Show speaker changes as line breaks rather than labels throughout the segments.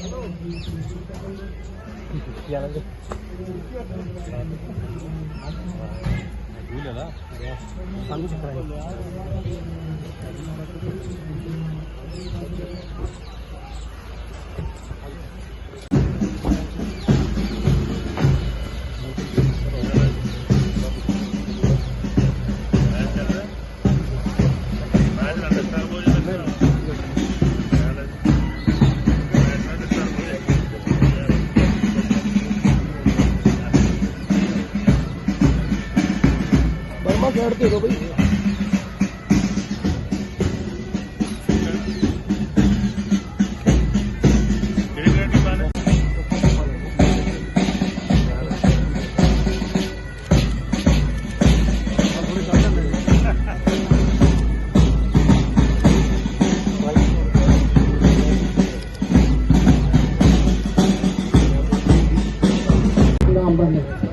Burma side ਤੇ ਰੋ ਬਈ
ਕਿਹੜੀ ਕਿਹੜੀ ਟੀਮਾਂ ਨੇ
ਨਾਮ ਬਣੇ
ਫਾਈਨਲ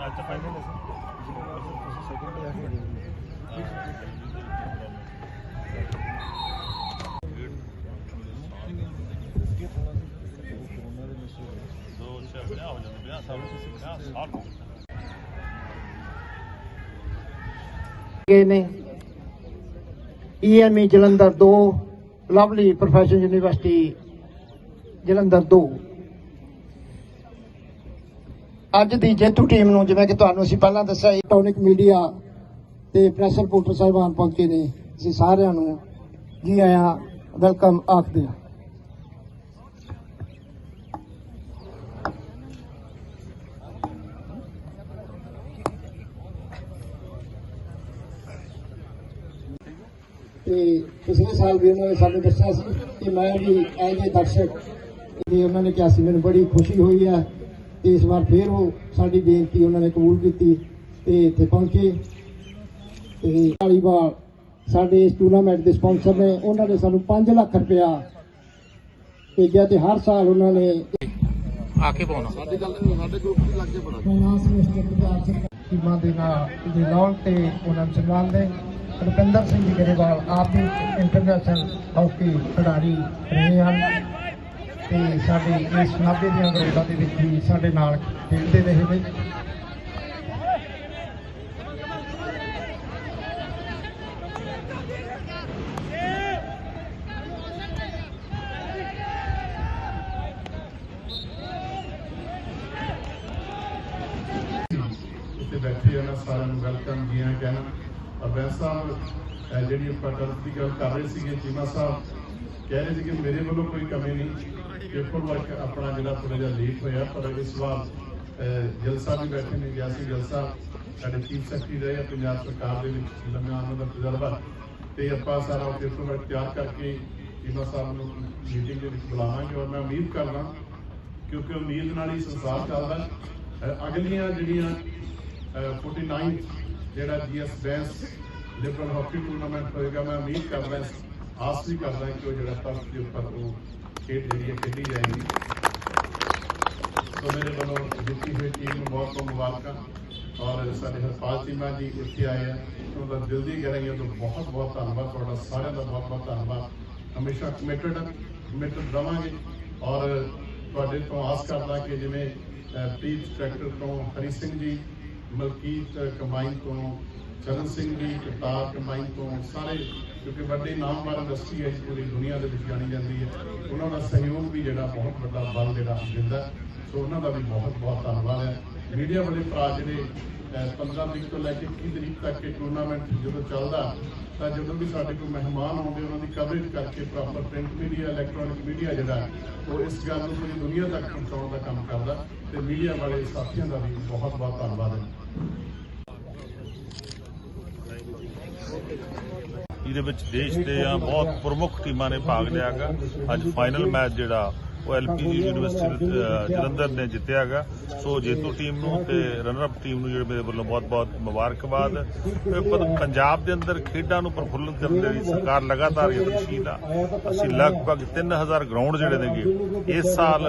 ਦਾ ਅੱਜ ਤਾਂ ਫਾਈਨਲ ਹੈ ਦੋ ਚਾਰ ਪੰਜਾਹ ਹੋ ਜਾਂਦੇ ਪੰਜਾਹ ਸਾਲ ਪੰਜਾਹ ਸਾਲ ਹੋ
ਗਏ ਨੇ। EME Jalandhar 2 lovely professional university Jalandhar 2 ਅੱਜ ਦੀ ਜੇਤੂ ਟੀਮ ਨੂੰ, ਜਿਵੇਂ ਕਿ ਤੁਹਾਨੂੰ ਅਸੀਂ ਪਹਿਲਾਂ ਦੱਸਿਆ, ਇਲੈਕਟ੍ਰੋਨਿਕ ਮੀਡੀਆ ਤੇ ਪ੍ਰੈਸ ਰਿਪੋਰਟਰ ਸਾਹਿਬਾਨ ਪਹੁੰਚੇ ਨੇ। ਅਸੀਂ ਸਾਰਿਆਂ ਨੂੰ ਜੀ ਆਇਆਂ, ਵੈਲਕਮ ਆਖਦੇ ਹਾਂ। ਤੇ ਪਿਛਲੇ ਸਾਲ ਵੀ ਉਹਨਾਂ ਨੇ ਸਾਨੂੰ ਦੱਸਿਆ ਸੀ ਕਿ ਮੈਂ ਵੀ ਐਜ ਏ ਦਰਸ਼ਕ, ਤੇ ਉਹਨਾਂ ਨੇ ਕਿਹਾ ਸੀ, ਮੈਨੂੰ ਬੜੀ ਖੁਸ਼ੀ ਹੋਈ ਹੈ। ਤੇ ਇਸ ਵਾਰ ਫੇਰ ਉਹ ਸਾਡੀ ਬੇਨਤੀ ਉਹਨਾਂ ਨੇ ਕਬੂਲ ਕੀਤੀ ਤੇ ਇੱਥੇ ਪਹੁੰਚੇ। ਤੇ ਧਾਲੀਵਾਲ ਸਾਡੇ ਇਸ ਟੂਰਨਾਮੈਂਟ ਦੇ ਸਪਾਂਸਰ ਨੇ ਉਹਨਾਂ ਨੇ ਸਾਨੂੰ 5 ਲੱਖ ਰੁਪਇਆ ਭੇਜਿਆ ਤੇ ਹਰ ਸਾਲ ਉਹਨਾਂ ਨੇ ਫਾਈਨਾਂਸ ਮਿਨਿਸਟਰ ਪੰਜਾਬ ਸਰਕਾਰ ਟੀਮਾਂ ਦੇ ਨਾਲ ਦੇ ਲਾਉਣ ਤੇ ਉਹਨਾਂ ਨੂੰ ਸਨਮਾਨਦੇ ਰੁਪਿੰਦਰ ਸਿੰਘ ਜੀ ਗਰੇਵਾਲ ਆਪ ਵੀ ਇੰਟਰਨੈਸ਼ਨਲ ਹਾਕੀ ਖਿਡਾਰੀ ਰਹੇ ਹਨ। ਤੇ ਸਾਡੇ ਇਸ ਨਾਭੇ ਦੀਆਂ ਗਰਾਊਂਡਾਂ ਦੇ ਵਿੱਚ ਵੀ ਸਾਡੇ ਨਾਲ ਖੇਡਦੇ ਰਹੇ ਨੇ।
ਇੱਥੇ ਬੈਠੇ ਉਹਨਾਂ ਸਾਰਿਆਂ ਨੂੰ ਵੈਲਕਮ ਜੀ ਆਇਆਂ ਕਹਿਣਾ। ਅਬੈਸ ਸਾਹਿਬ ਜਿਹੜੀ ਆਪਾਂ ਟਰਫ ਦੀ ਗੱਲ ਕਰ ਰਹੇ ਸੀਗੇ, ਚੀਮਾ ਸਾਹਿਬ, ਕਹਿ ਰਹੇ ਸੀ ਕਿ ਮੇਰੇ ਵੱਲੋਂ ਕੋਈ ਕਮੀ ਨਹੀਂ। ਪੇਪਰ ਵਰਕ ਆਪਣਾ ਜਿਹੜਾ ਥੋੜਾ ਜਿਹਾ ਲੇਟ ਹੋਇਆ, ਪਰ ਇਸ ਵਾਰ ਜਲਸਾ ਵੀ ਬੈਠੇ ਨੇ, ਗਿਆ ਸੀ ਜਲਸਾ। ਸਾਡੇ ਚੀਫ ਸੈਕਟਰੀ ਰਹੇ ਪੰਜਾਬ ਸਰਕਾਰ ਦੇ ਵਿੱਚ ਲੰਮਾ ਉਹਨਾਂ ਦਾ ਤਜਰਬਾ। ਤੇ ਆਪਾਂ ਸਾਰਾ ਪੇਪਰ ਵਰਕ ਤਿਆਰ ਕਰਕੇ ਚੀਮਾ ਸਾਹਿਬ ਨੂੰ ਮੀਟਿੰਗ ਦੇ ਵਿੱਚ ਬੁਲਾਵਾਂਗੇ ਔਰ ਮੈਂ ਉਮੀਦ ਕਰਦਾ ਕਿਉਂਕਿ ਉਮੀਦ ਨਾਲ ਹੀ ਸੰਸਾਰ ਚੱਲਦਾ ਅਗਲੀਆਂ ਜਿਹੜੀਆਂ 49 ਜਿਹੜਾ G S Bains liberal hockey tournament ਹੋਏਗਾ, ਮੈਂ ਉਮੀਦ ਕਰਦਾ ਆਸ ਵੀ ਕਰਦਾ ਕਿ ਉਹ ਜਿਹੜਾ ਟਰਫ ਦੇ ਉੱਪਰ ਉਹ ਖੇਡ ਜਿਹੜੀ ਹੈ ਖੇਡੀ ਜਾਏਗੀ। ਸੋ ਮੇਰੇ ਵੱਲੋਂ ਜਿੱਤੀ ਹੋਈ ਟੀਮ ਨੂੰ ਬਹੁਤ ਬਹੁਤ ਮੁਬਾਰਕਾਂ। ਔਰ ਸਾਡੇ ਹਰਪਾਲ ਚੀਮਾ ਜੀ ਇੱਥੇ ਆਏ ਆ। ਉਹਨਾਂ ਦਾ ਦਿਲ ਦੀ ਗਹਿਰਾਈਆਂ ਤੋਂ ਬਹੁਤ ਬਹੁਤ ਧੰਨਵਾਦ। ਤੁਹਾਡਾ ਸਾਰਿਆਂ ਦਾ ਬਹੁਤ ਬਹੁਤ ਧੰਨਵਾਦ। ਹਮੇਸ਼ਾ ਕਮਿਟਡ ਕਮਿਟਡ ਰਵਾਂਗੇ। ਔਰ ਤੁਹਾਡੇ ਤੋਂ ਆਸ ਕਰਦਾ ਕਿ ਜਿਵੇਂ ਅਹ, ਪ੍ਰੀਤ ਟਰੈਕਟਰ ਤੋਂ ਹਰੀ ਸਿੰਘ ਜੀ ਮਲਕੀਤ ਕੰਬਾਈਨ ਤੋਂ ਚਰਨ ਸਿੰਘ ਜੀ ਕਰਤਾਰ ਕਮਾਈ ਤੋਂ ਸਾਰੇ ਕਿਉਂਕਿ ਵੱਡੇ ਨਾਮਵਰ ਇੰਡਸਟਰੀ ਹੈ ਪੂਰੀ ਦੁਨੀਆ ਦੇ ਵਿੱਚ ਜਾਣੀ ਜਾਂਦੀ ਹੈ। ਉਹਨਾਂ ਦਾ ਸਹਿਯੋਗ ਵੀ ਜਿਹੜਾ ਬਹੁਤ ਵੱਡਾ ਬਲ ਜਿਹੜਾ ਦਿੰਦਾ ਸੋ ਉਹਨਾਂ ਦਾ ਵੀ ਬਹੁਤ ਬਹੁਤ ਧੰਨਵਾਦ ਹੈ। ਮੀਡੀਆ ਵਾਲੇ ਭਰਾ ਜਿਹੜੇ ਅਹ, 15 ਤਰੀਕ ਤੋਂ ਲੈ ਕੇ 21 ਤਰੀਕ ਤੱਕ ਇਹ ਟੂਰਨਾਮੈਂਟ ਜਦੋਂ ਚੱਲਦਾ ਤਾਂ ਜਦੋਂ ਵੀ ਸਾਡੇ ਕੋਲ ਮਹਿਮਾਨ ਆਉਂਦੇ ਉਹਨਾਂ ਦੀ ਕਵਰੇਜ ਕਰਕੇ proper print media electronic media ਜਿਹੜਾ ਉਹ ਇਸ ਗੱਲ ਨੂੰ ਪੂਰੀ ਦੁਨੀਆ ਤੱਕ ਪਹੁੰਚਾਉਣ ਦਾ ਕੰਮ ਕਰਦਾ ਤੇ ਮੀਡੀਆ ਵਾਲੇ ਸਾਥੀਆਂ ਦਾ ਵੀ ਬਹੁਤ ਬਹੁਤ ਧੰਨਵਾਦ ਹੈ।
ਇਹਦੇ ਵਿੱਚ ਦੇਸ਼ ਦੇ ਆ ਬਹੁਤ ਪ੍ਰਮੁੱਖ ਟੀਮਾਂ ਨੇ ਭਾਗ ਲਿਆਗਾ ਅੱਜ ਫਾਈਨਲ ਮੈਚ ਜਿਹੜਾ, ਉਹ ਐਲਪੀਜੀ ਯੂਨੀਵਰਸਿਟੀ ਜਲੰਧਰ ਨੇ ਜਿੱਤਿਆ ਹੈਗਾ। ਸੋ ਜੇਤੂ ਟੀਮ ਨੂੰ ਤੇ ਰਨਰ ਅਪ ਟੀਮ ਨੂੰ ਜਿਹੜੇ ਮੇਰੇ ਵੱਲੋਂ ਬਹੁਤ-ਬਹੁਤ ਮੁਬਾਰਕਬਾਦ। ਪੰਜਾਬ ਦੇ ਅੰਦਰ ਖੇਡਾਂ ਨੂੰ ਪ੍ਰਫੁੱਲਤ ਕਰਨ ਦੇ ਲਈ ਸਰਕਾਰ ਲਗਾਤਾਰ ਯਤਨਸ਼ੀਲ ਆ। ਅਸੀਂ ਲਗਭਗ 3000 ਗਰਾਊਂਡ ਜਿਹੜੇ ਨੇਗੇ, ਇਸ ਸਾਲ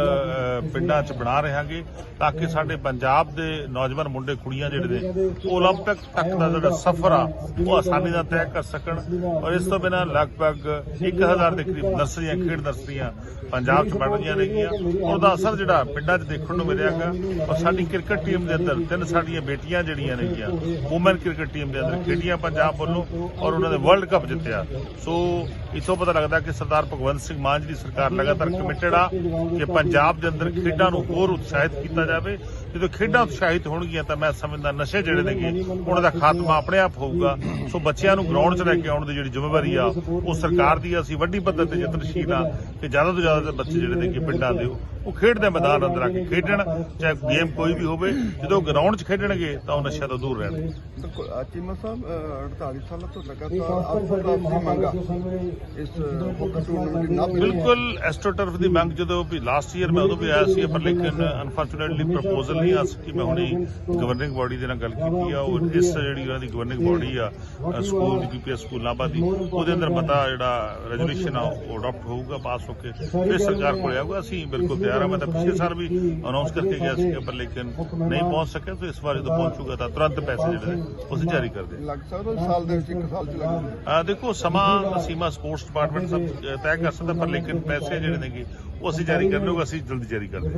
ਪਿੰਡਾਂ 'ਚ ਬਣਾ ਰਹਾਂਗੇ ਤਾਂ ਕਿ ਸਾਡੇ ਪੰਜਾਬ ਦੇ ਨੌਜਵਾਨ ਮੁੰਡੇ ਕੁੜੀਆਂ ਜਿਹੜੇ ਨੇ ਉਹ 올림픽 ਤੱਕ ਦਾ ਜਿਹੜਾ ਸਫ਼ਰ ਆ ਉਹ ਆਸਾਨੀ ਨਾਲ ਤੈਅ ਕਰ ਸਕਣ ਔਰ ਇਸ ਤੋਂ ਬਿਨਾਂ ਲਗਭਗ 1000 ਦੇ ਕਰੀਬ ਨਰਸਰੀਆਂ ਖੇਡ ਨਰਸਰੀਆਂ ਪੰਜਾਬ 'ਚ ਬਣ ਰਹੀਆਂ ਨੇਗੀਆਂ ਉਹਦਾ ਅਸਰ ਜਿਹੜਾ ਪਿੰਡਾਂ 'ਚ ਦੇਖਣ ਨੂੰ ਮਿਲਿਆਗਾ ਔਰ ਸਾਡੀ ਕ੍ਰਿਕਟ ਟੀਮ ਦੇ ਅੰਦਰ ਤਿੰਨ ਸਾਡੀਆਂ ਬੇਟੀਆਂ ਜਿਹੜੀਆਂ ਨੇਗੀਆਂ ਵੂਮਨ ਕ੍ਰਿਕਟ ਟੀਮ ਦੇ ਅੰਦਰ ਖੇਡੀਆਂ ਪੰਜਾਬ ਵੱਲੋਂ ਔਰ ਉਹਨਾਂ ਨੇ ਵਰਲਡ ਕੱਪ ਜਿੱਤਿਆ ਸੋ ਇਥੋਂ ਪਤਾ ਲੱਗਦਾ ਕਿ ਸਰਦਾਰ ਭਗਵੰਤ ਸਿੰਘ ਮਾਨ ਜੀ ਦੀ ਸਰਕਾਰ ਲਗਾਤਾਰ ਕਮਿਟਡ ਆ ਕਿ ਪੰਜਾਬ ਦੇ ਅੰਦਰ ਖੇਡਾਂ ਨੂੰ ਹੋਰ ਉਤਸ਼ਾਹਿਤ ਕੀਤਾ ਜਾਵੇ। ਜਦੋਂ ਖੇਡਾਂ ਉਤਸ਼ਾਹਿਤ ਹੋਣਗੀਆਂ ਤਾਂ ਮੈਂ ਸਮਝਦਾ ਨਸ਼ੇ ਜਿਹੜੇ ਨੇਗੇ ਉਹਨਾਂ ਦਾ ਖਾਤਮਾ ਆਪਣੇ ਆਪ ਹੋਊਗਾ। ਸੋ ਬੱਚਿਆਂ ਨੂੰ ਗਰਾਊਂਡ 'ਚ ਲੈ ਕੇ ਆਉਣ ਦੀ ਜਿਹੜੀ ਜ਼ਿੰਮੇਵਾਰੀ ਆ ਉਹ ਸਰਕਾਰ ਦੀ ਆ। ਅਸੀਂ ਵੱਡੀ ਪੱਧਰ ਤੇ ਯਤਨਸ਼ੀਲ ਆ ਕਿ ਜ਼ਿਆਦਾ ਤੋਂ ਜ਼ਿਆਦਾ ਬੱਚੇ ਜਿਹੜੇ ਨੇਗੇ ਪਿੰਡਾਂ ਦੇ ਉਹ- ਖੇਡ ਦੇ ਮੈਦਾਨ ਅੰਦਰ ਆ ਕੇ ਖੇਡਣ ਚਾਹੇ ਗੇਮ ਕੋਈ ਵੀ ਹੋਵੇ। ਜਦੋਂ ਗਰਾਊਂਡ 'ਚ ਖੇਡਣਗੇ ਤਾਂ ਉਹ ਨਸ਼ਿਆਂ ਤੋਂ ਦੂਰ ਰਹਿਣਗੇ।
ਬਿਲਕੁਲ ਚੀਮਾ ਸਾਹਿਬ ਅ, 48 ਸਾਲਾਂ ਤੋਂ ਲਗਾਤਾਰ ਇਸ
ਬਿਲਕੁਲ ਐਸਟ੍ਰੋਟਰਫ ਦੀ ਮੰਗ ਜਦੋਂ ਵੀ ਲਾਸਟ ਈਅਰ ਮੈਂ ਉਦੋਂ ਵੀ ਆਇਆ ਸੀ ਪਰ ਲੇਕਿਨ ਅਨਫੋਰਚੂਨੇਟਲੀ ਪ੍ਰਪੋਜ਼ਲ ਨਹੀਂ ਆ ਸਕੀ। ਮੈਂ ਹੁਣੇ ਗਵਰਨਿੰਗ ਬਾਡੀ ਦੇ ਨਾਲ ਗੱਲ ਕੀਤੀ ਆ। ਉਹ ਇਸ ਜਿਹੜੀ ਉਹਨਾਂ ਦੀ ਗਵਰਨਿੰਗ ਬਾਡੀ ਆ ਸਕੂਲ ਦੀ ਪੀਪੀਐਸ ਸਕੂਲ ਨਾਭਾ ਦੀ ਉਹਦੇ ਅੰਦਰ ਬੰਦਾ ਜਿਹੜਾ ਰੈਜੂਲੇਸ਼ਨ ਆ ਉਹ ਅਡਾਪਟ ਹੋਊਗਾ ਪਾਸ ਹੋ ਕੇ। ਫਿਰ ਸਰਕਾਰ ਕੋਲੇ ਆਊਗਾ। ਅਸੀਂ ਬਿਲਕੁਲ ਤਿਆਰ ਆ। ਮੈਂ ਤਾਂ ਪਿਛਲੇ ਸਾਲ ਵੀ ਅਨਾਉਂਸ ਕਰਕੇ ਗਿਆ ਸੀ ਪਰ ਲੇਕਿਨ ਨਹੀਂ ਪਹੁੰਚ ਸਕਿਆ ਤਾਂ ਇਸ ਵਾਰ ਜਦੋਂ ਪਹੁੰਚੂਗਾ ਤਾਂ ਤੁਰੰਤ ਪੈਸੇ ਜਿਹੜੇ ਅਸੀਂ ਜਾਰੀ ਕਰ ਦੇ
ਲੱਗ ਸਕਦਾ ਸਾਲ ਦੇ ਵਿੱਚ ਇੱਕ ਸਾਲ ਚ ਲੱਗ
ਦੇਖੋ ਸਮਾਂ ਸੀਮਾ ਸਪੋਰਟਸ ਡਿਪਾਰਟਮੈਂਟ ਸਭ ਤੈਅ ਕਰ ਸਕਦਾ ਪਰ ਲੇਕਿਨ ਪੈਸੇ ਜਿਹੜੇ ਨੇਗੇ ਉਹ ਅਸੀਂ ਜਾਰੀ ਕਰ ਲਊਗਾ ਅਸੀਂ ਜਲਦੀ ਜਾਰੀ ਕਰ ਦੇ